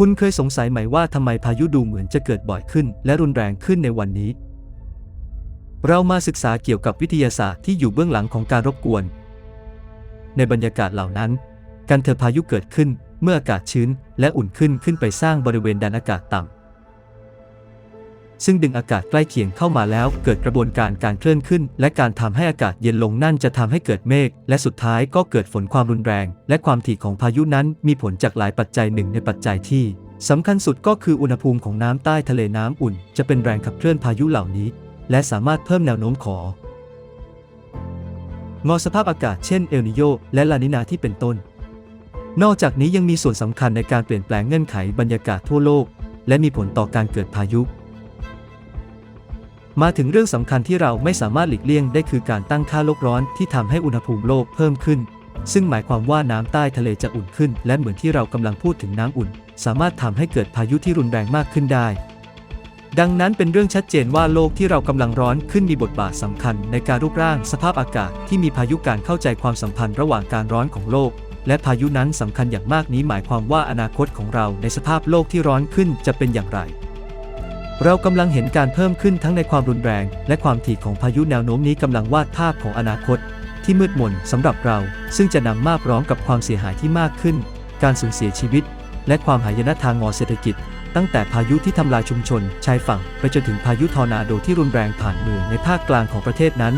คุณเคยสงสัยไหมว่าทำไมพายุดูเหมือนจะเกิดบ่อยขึ้น และรุนแรงขึ้นในวันนี้ เรามาศึกษาเกี่ยวกับวิทยาศาสตร์ที่อยู่เบื้องหลังของการรบกวน ในบรรยากาศเหล่านั้น การเทอพายุเกิดขึ้นเมื่ออากาศชื้น และอุ่นขึ้นขึ้นไปสร้างบริเวณดันอากาศต่ำ ซึ่งดึงอากาศใกล้เคียงเข้ามาแล้ว เกิดกระบวนการการเคลื่อนขึ้น และการทำให้อากาศเย็นลงนั่นจะทำให้เกิดเมฆและสุดท้ายก็เกิดฝนความรุนแรง และความถี่ของพายุนั้นมีผลจากหลายปัจจัยหนึ่งในปัจจัยที่สำคัญสุดก็คืออุณหภูมิของน้ำใต้ทะเลน้ำอุ่น จะเป็นแรงขับเคลื่อนพายุเหล่านี้ และสามารถเพิ่มแนวโน้มของงอสภาพอากาศเช่นเอลนิโยและลานินาที่เป็นต้น นอกจากนี้ยังมีส่วนสำคัญในการเปลี่ยนแปลงเงื่อนไขบรรยากาศทั่วโลก และมีผลต่อการเกิดพายุ มาถึงเรื่องสำคัญที่เราไม่สามารถหลีกเลี่ยงได้คือการตั้งค่าโลกร้อนที่ทำให้อุณหภูมิโลกเพิ่มขึ้น ซึ่งหมายความว่าน้ำใต้ทะเลจะอุ่นขึ้น และเหมือนที่เรากำลังพูดถึงน้ำอุ่น สามารถทำให้เกิดพายุที่รุนแรงมากขึ้นได้ ดังนั้นเป็นเรื่องชัดเจนว่าโลกที่เรากำลังร้อนขึ้นมีบทบาทสำคัญในการรูปร่างสภาพอากาศที่มีพายุการเข้าใจความสัมพันธ์ระหว่างการร้อนของโลก และพายุนั้นสำคัญอย่างมากนี้หมายความว่าอนาคตของเราในสภาพโลกที่ร้อนขึ้นจะเป็นอย่างไร เรากำลังเห็นการเพิ่มขึ้นทั้งในความรุนแรง และความถี่ของพายุแนวโน้มนี้กำลังวาดภาพของอนาคต ที่มืดมนสำหรับเรา ซึ่งจะนำมาพร้อมกับความเสียหายที่มากขึ้น การสูญเสียชีวิต และความหายนะทางงอเศรษฐกิจ ตั้งแต่พายุที่ทำลายชุมชน ชายฝั่ง ไปจนถึงพายุทอร์นาโดที่รุนแรงผ่านเมืองในภาคกลางของประเทศนั้น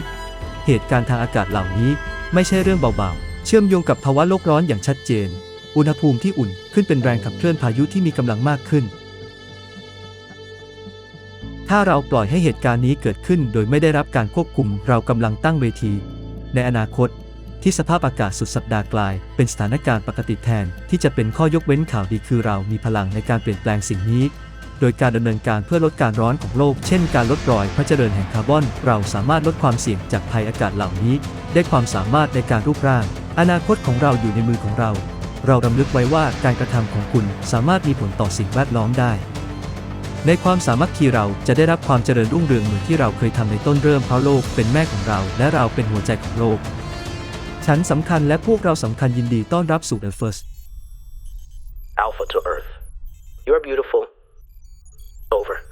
เหตุการณ์ทางอากาศเหล่านี้ ไม่ใช่เรื่องเบาๆ เชื่อมโยงกับภาวะโลกร้อนอย่างชัดเจน อุณหภูมิที่อุ่นขึ้นเป็นแรงขับเคลื่อนพายุที่มีกำลังมากขึ้น ถ้าเราปล่อยให้เหตุการณ์นี้เกิดขึ้นโดยไม่ได้รับการควบคุมเรากำลังตั้งเวที ในอนาคต ที่สภาพอากาศสุดสัปดาห์กลาย เป็นสถานการณ์ปกติแทน ที่จะเป็นข้อยกเว้นข่าวดีคือเรามีพลังในการเปลี่ยนแปลงสิ่งนี้ โดยการดำเนินการเพื่อลดการร้อนของโลก เช่นการลดรอยพระเจริญแห่งคาร์บอน เราสามารถลดความเสี่ยงจากภัยอากาศเหล่านี้ ได้ความสามารถในการรูปร่าง อนาคตของเราอยู่ในมือของเรา เรารำลึกไว้ว่าการกระทำของคุณสามารถมีผลต่อสิ่งแวดล้อมได้ ในความสามัคคีเราจะได้รับความเจริญรุ่งเรืองเหมือนที่เราเคยทำในต้นเริ่มเพราะโลกเป็นแม่ของเราและเราเป็นหัวใจของโลก ฉันสำคัญและพวกเราสำคัญยินดีต้อนรับสู่ The First Alpha to Earth. You're beautiful. Over.